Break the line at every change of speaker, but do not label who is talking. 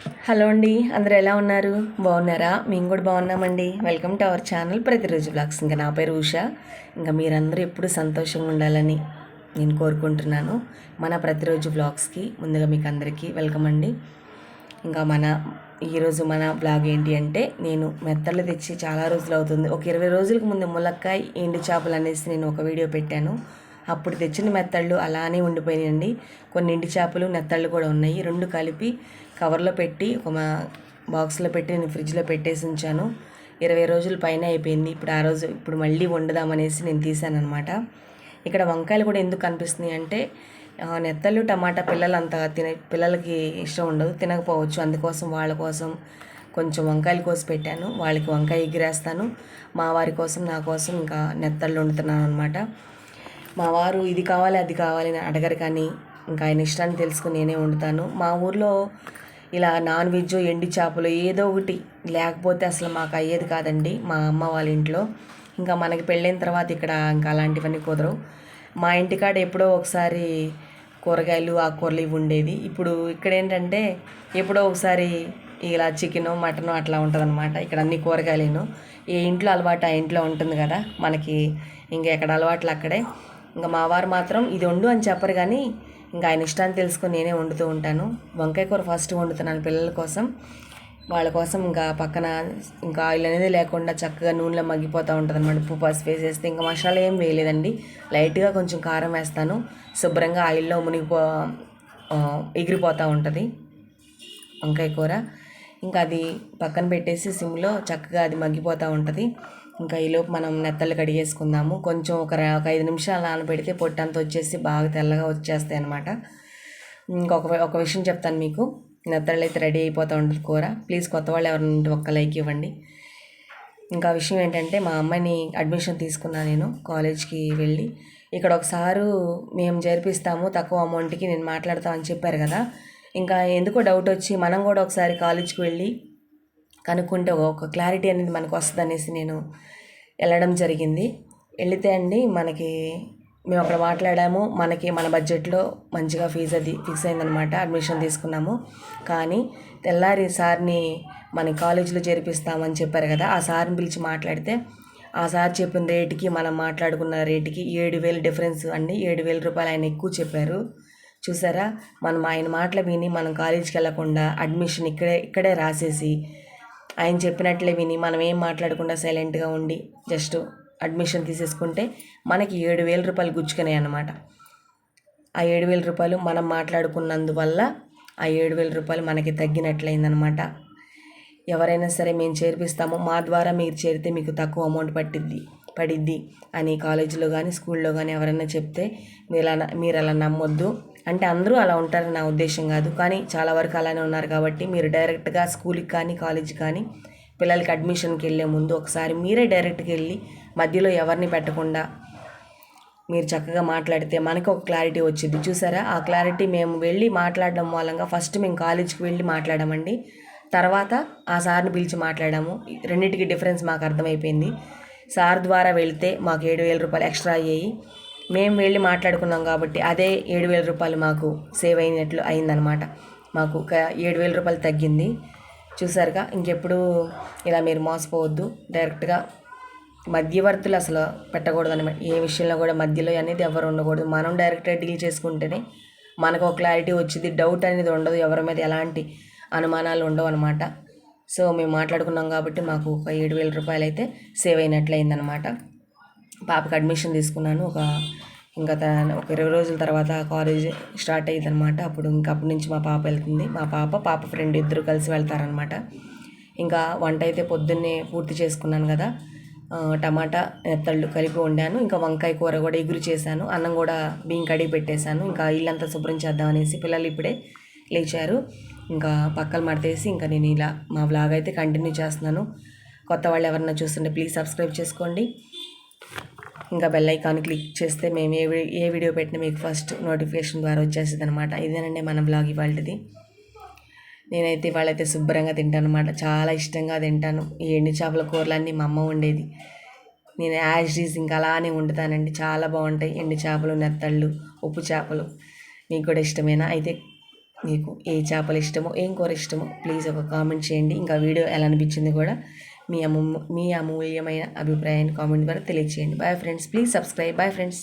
Hello అండి అందరు ఎలా ఉన్నారు? బాగున్నారా? మేము కూడా బాగున్నామండి. వెల్కమ్ టు అవర్ ఛానల్ ప్రతిరోజు బ్లాగ్స్ ఇంకా నా పేరు ఉష. ఇంకా మీరందరూ ఎప్పుడు సంతోషంగా ఉండాలని నేను కోరుకుంటున్నాను. మన ప్రతిరోజు బ్లాగ్స్కి ముందుగా మీకు అందరికీ వెల్కమ్ అండి. ఇంకా మన ఈరోజు మన బ్లాగ్ ఏంటి అంటే నేను మెత్తలు తెచ్చి చాలా రోజులు అవుతుంది. ఒక ఇరవై రోజులకు ముందు ములక్కాయ ఎండు చేపలు అనేసి నేను ఒక వీడియో పెట్టాను. అప్పుడు తెచ్చిన మెత్తళ్ళు అలానే ఉండిపోయినాయండి. కొన్ని ఇంటి చేపలు నెత్తళ్ళు కూడా ఉన్నాయి. రెండు కలిపి కవర్లో పెట్టి ఒక మా- బాక్స్లో పెట్టి నేను ఫ్రిడ్జ్లో పెట్టేసి ఉంచాను. ఇరవై రోజుల పైన అయిపోయింది. ఇప్పుడు ఆ రోజు ఇప్పుడు మళ్ళీ వండుదామనేసి నేను తీసాను అనమాట ఇక్కడ వంకాయలు కూడా ఎందుకు కనిపిస్తున్నాయి అంటే నెత్తళ్ళు టమాటా పిల్లలు అంతగా తినే పిల్లలకి ఇష్టం ఉండదు తినకపోవచ్చు. అందుకోసం వాళ్ళ కోసం కొంచెం వంకాయలు కోసి పెట్టాను. వాళ్ళకి వంకాయ ఎగిరేస్తాను. మా వారి కోసం నా కోసం ఇంకా నెత్తళ్ళు వండుతున్నాను అనమాట మా వారు ఇది కావాలి అది కావాలి అని అడగరు కానీ ఇంకా ఆయన ఇష్టాన్ని తెలుసుకుని నేనే వండుతాను. మా ఊర్లో ఇలా నాన్ వెజ్ ఎండి చేపలు ఏదో ఒకటి లేకపోతే అసలు మాకు అయ్యేది కాదండి. మా అమ్మ వాళ్ళ ఇంట్లో. ఇంకా మనకి పెళ్ళైన తర్వాత ఇక్కడ ఇంకా అలాంటివన్నీ కుదరవు. మా ఇంటికాడ ఎప్పుడో ఒకసారి కూరగాయలు ఆకుకూరలు ఇవి ఉండేవి. ఇప్పుడు ఇక్కడ ఏంటంటే ఎప్పుడో ఒకసారి ఇలా చికెను మటను అట్లా ఉంటుందన్నమాట. ఇక్కడ అన్ని కూరగాయలేను. ఏ ఇంట్లో అలవాటు ఆ ఇంట్లో ఉంటుంది కదా మనకి ఇంకా ఎక్కడ అలవాట్లు అక్కడే. ఇంకా మా వారు మాత్రం ఇది వండు అని చెప్పరు కానీ ఇంకా ఆయన ఇష్టాన్ని తెలుసుకొని నేనే వండుతూ ఉంటాను. వంకాయ కూర ఫస్ట్ వండుతున్నాను పిల్లల కోసం. వాళ్ళ కోసం ఇంకా పక్కన ఇంకా ఆయిల్ అనేది లేకుండా చక్కగా నూనెలో మగ్గిపోతూ ఉంటుంది అనమాట ఉప్పు పసుపు వేసేస్తే ఇంకా మసాలా ఏం వేయలేదండి. లైట్గా కొంచెం కారం వేస్తాను. శుభ్రంగా ఆయిల్లో మునిగిపో ఎగిరిపోతూ ఉంటుంది వంకాయ కూర. ఇంకా అది పక్కన పెట్టేసి సిమ్లో చక్కగా అది మగ్గిపోతూ ఉంటుంది. ఇంకా ఈలోపు మనం నెత్తలు కడిగేసుకుందాము. కొంచెం ఒక ఒక ఐదు నిమిషాలు నానబెడితే పొట్టంతా వచ్చేసి బాగా తెల్లగా వచ్చేస్తాయి అనమాట ఇంకొక ఒక విషయం చెప్తాను మీకు. నెత్తళ్ళు అయితే రెడీ అయిపోతూ ఉంటుంది కూర. ప్లీజ్ కొత్త వాళ్ళు ఎవరైనా ఒక్క లైక్ ఇవ్వండి. ఇంకా విషయం ఏంటంటే మా అమ్మాయిని అడ్మిషన్ తీసుకున్నా నేను కాలేజ్కి వెళ్ళి. ఇక్కడ ఒకసారి మేము చేర్పిస్తాము తక్కువ అమౌంట్కి నేను మాట్లాడతామని చెప్పారు కదా. ఇంకా ఎందుకో డౌట్ వచ్చి మనం కూడా ఒకసారి కాలేజ్కి వెళ్ళి కనుక్కుంటే ఒక- క్లారిటీ అనేది మనకు వస్తుంది అనేసి నేను వెళ్ళడం జరిగింది. వెళితే అండి మనకి మేము అక్కడ మాట్లాడాము. మనకి మన బడ్జెట్లో మంచిగా ఫీజు అది ఫిక్స్ అయిందనమాట అడ్మిషన్ తీసుకున్నాము. కానీ తెల్లారి సార్ని మన కాలేజీలో చేర్పిస్తామని చెప్పారు కదా ఆ సార్ని పిలిచి మాట్లాడితే ఆ సార్ చెప్పిన రేటుకి మనం మాట్లాడుకున్న రేటుకి ఏడు వేలు డిఫరెన్స్ అండి. ఏడు వేల రూపాయలు ఆయన ఎక్కువ చెప్పారు. చూసారా? మనం ఆయన మాటలు విని మనం కాలేజీకి వెళ్ళకుండా అడ్మిషన్ ఇక్కడే ఇక్కడే రాసేసి ఆయన చెప్పినట్లే విని మనం ఏం మాట్లాడకుండా సైలెంట్గా ఉండి జస్ట్ అడ్మిషన్ తీసేసుకుంటే మనకి ఏడు వేల రూపాయలు గుచ్చుకున్నాయి అన్నమాట. ఆ ఏడు వేల రూపాయలు మనం మాట్లాడుకున్నందువల్ల ఆ ఏడు వేల రూపాయలు మనకి తగ్గినట్లయిందనమాట ఎవరైనా సరే మేము చేర్పిస్తాము మా ద్వారా మీరు చేరితే మీకు తక్కువ అమౌంట్ పట్టిద్ది పడిద్ది అని కాలేజీలో కానీ స్కూల్లో కానీ ఎవరైనా చెప్తే మీరు అలా మీరు అలా నమ్మొద్దు. అంటే అందరూ అలా ఉంటారని నా ఉద్దేశం కాదు. కానీ చాలా వరకు అలానే ఉన్నారు కాబట్టి మీరు డైరెక్ట్గా స్కూల్కి కానీ కాలేజ్కి కానీ పిల్లలకి అడ్మిషన్కి వెళ్ళే ముందు ఒకసారి మీరే డైరెక్ట్గా వెళ్ళి మధ్యలో ఎవరిని పెట్టకుండా మీరు చక్కగా మాట్లాడితే మనకు ఒక క్లారిటీ వచ్చింది. చూసారా? ఆ క్లారిటీ మేము వెళ్ళి మాట్లాడడం మూలంగా ఫస్ట్ మేము కాలేజీకి వెళ్ళి మాట్లాడామండి. తర్వాత ఆ సార్ని పిలిచి మాట్లాడాము. రెండింటికి డిఫరెన్స్ మాకు అర్థమైపోయింది. సార్ ద్వారా వెళ్తే మాకు ఏడు వేల రూపాయలు ఎక్స్ట్రా అయ్యాయి. మేము వెళ్ళి మాట్లాడుకున్నాం కాబట్టి అదే ఏడు వేల రూపాయలు మాకు సేవ్ అయినట్లు అయిందనమాట మాకు ఒక ఏడు వేల రూపాయలు తగ్గింది. చూసారుగా ఇంకెప్పుడు ఇలా మీరు మోసపోవద్దు. డైరెక్ట్గా మధ్యవర్తులు అసలు పెట్టకూడదు అనమాట ఏ విషయంలో కూడా మధ్యలో అనేది ఎవరు ఉండకూడదు. మనం డైరెక్ట్గా డీల్ చేసుకుంటేనే మనకు ఒక క్లారిటీ వచ్చింది డౌట్ అనేది ఉండదు. ఎవరి మీద ఎలాంటి అనుమానాలు ఉండవు అనమాట సో మేము మాట్లాడుకున్నాం కాబట్టి మాకు ఒక ఏడు వేల రూపాయలు అయితే సేవ్ అయినట్లయిందనమాట పాపకి అడ్మిషన్ తీసుకున్నాను. ఒక ఇంకా ఒక ఇరవై రోజుల తర్వాత కాలేజ్ స్టార్ట్ అయ్యింది అనమాట అప్పుడు ఇంకా అప్పటి నుంచి మా పాప వెళ్తుంది. మా పాప పాప ఫ్రెండ్ ఇద్దరు కలిసి వెళ్తారనమాట ఇంకా వంట అయితే పొద్దున్నే పూర్తి చేసుకున్నాను కదా. టమాటా నెత్తళ్ళు కలిపి వండాను. ఇంకా వంకాయ కూర కూడా ఎగురు చేశాను. అన్నం కూడా బియ్యం కడిగి పెట్టేశాను. ఇంకా ఇల్లంతా శుభ్రం చేద్దాం అనేసి పిల్లలు ఇప్పుడే లేచారు. ఇంకా పక్కలు మడతేసి ఇంకా నేను ఇలా మా వ్లాగ్ అయితే కంటిన్యూ చేస్తున్నాను. కొత్త వాళ్ళు ఎవరన్నా చూస్తుంటే ప్లీజ్ సబ్స్క్రైబ్ చేసుకోండి. ఇంకా బెల్ ఐకాన్ క్లిక్ చేస్తే మేము ఏ ఏ వీడియో పెట్టినా మీకు ఫస్ట్ నోటిఫికేషన్ ద్వారా వచ్చేస్తుంది అనమాట ఇదేనండి మన బ్లాగ్ ఇవాళది నేనైతే ఇవాళైతే శుభ్రంగా తింటాను అనమాట చాలా ఇష్టంగా తింటాను. ఈ ఎండు చేపల కూరలన్నీ మా అమ్మ వండేది. నేను యాజ్ ఈజ్ ఇంకా అలానే వండుతానండి. చాలా బాగుంటాయి ఎండు చేపలు నెత్తళ్ళు ఉప్పు చేపలు. మీకు కూడా ఇష్టమేనా? అయితే మీకు ఏ చేపలు ఇష్టమో ఏం కూర ఇష్టమో ప్లీజ్ ఒక కామెంట్ చేయండి. ఇంకా వీడియో ఎలా అనిపించింది కూడా మీ అమూ మీ అమూల్యమైన అభిప్రాయాన్ని కామెంట్ ద్వారా తెలియజేయండి bye friends please subscribe bye friends